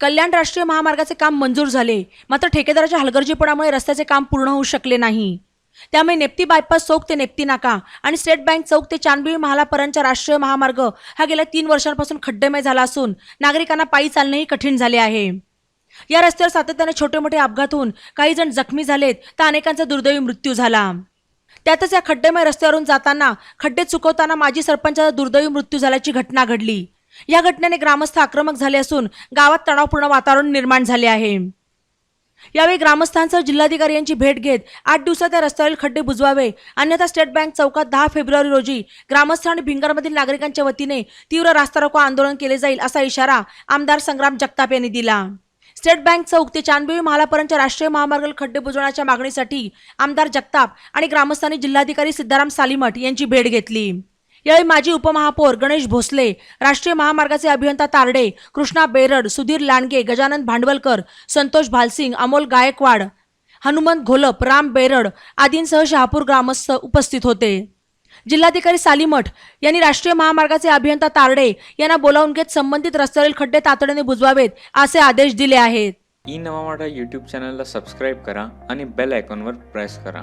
कल्याण राष्ट्रीय महामार्गाचे काम मंजूर झाले. मात्र ठेकेदाराच्या हलगर्जीपणामुळे रस्त्याचे काम पूर्ण होऊ शकले नाही. त्यामुळे नेप्ती बायपास चौक ते नेप्ती नाका आणि स्टेट बँक चौक ते चांदबिळी महालापर्यंतचा राष्ट्रीय महामार्ग हा गेल्या तीन वर्षांपासून खड्डेमय झाला असून नागरिकांना पायी चालणेही कठीण झाले आहे. या रस्त्यावर सातत्याने छोटे मोठे अपघात होऊन काही जण जखमी झालेत तर अनेकांचा दुर्दैवी मृत्यू झाला. त्यातच या खड्डेमय रस्त्यावरून जाताना खड्डे चुकवताना माजी सरपंचाचा दुर्दैवी मृत्यू झाल्याची घटना घडली. या घटनेने ग्रामस्थ आक्रमक झाले असून गावात तणावपूर्ण वातावरण निर्माण झाले आहे. यावेळी ग्रामस्थांसह जिल्हाधिकारी यांची भेट घेत आठ दिवसात या रस्त्यावरील खड्डे बुजवावे. अन्यथा स्टेट बँक चौकात दहा फेब्रुवारी रोजी ग्रामस्थ आणि भिंगरमधील नागरिकांच्या वतीने तीव्र रास्ता रोको आंदोलन केले जाईल असा इशारा आमदार संग्राम जगताप यांनी दिला. स्टेट बँक चौक ते चांदबिवी महालापर्यंतच्या राष्ट्रीय महामार्गावर खड्डे बुजवण्याच्या मागणीसाठी आमदार जगताप आणि ग्रामस्थांनी जिल्हाधिकारी सिद्धाराम सालीमठ यांची भेट घेतली. यावेळी माजी उपमहापौर गणेश भोसले राष्ट्रीय महामार्गाचे अभियंता तारडे कृष्णा बेरड सुधीर लांडगे गजानन भांडवलकर संतोष भालसिंग अमोल गायकवाड हनुमंत घोलप राम बेरड आदींसह शहापूर ग्रामस्थ उपस्थित होते. जिल्हाधिकारी सालीमठ यांनी राष्ट्रीय महामार्गाचे अभियंता तारडे यांना बोलावून घेत संबंधित रस्त्यावरील खड्डे तातडीने बुजवावेत असे आदेश दिले आहेत. ई नवा यूट्यूब चॅनलला सबस्क्राईब करा आणि बेल आयकॉनवर प्रेस करा.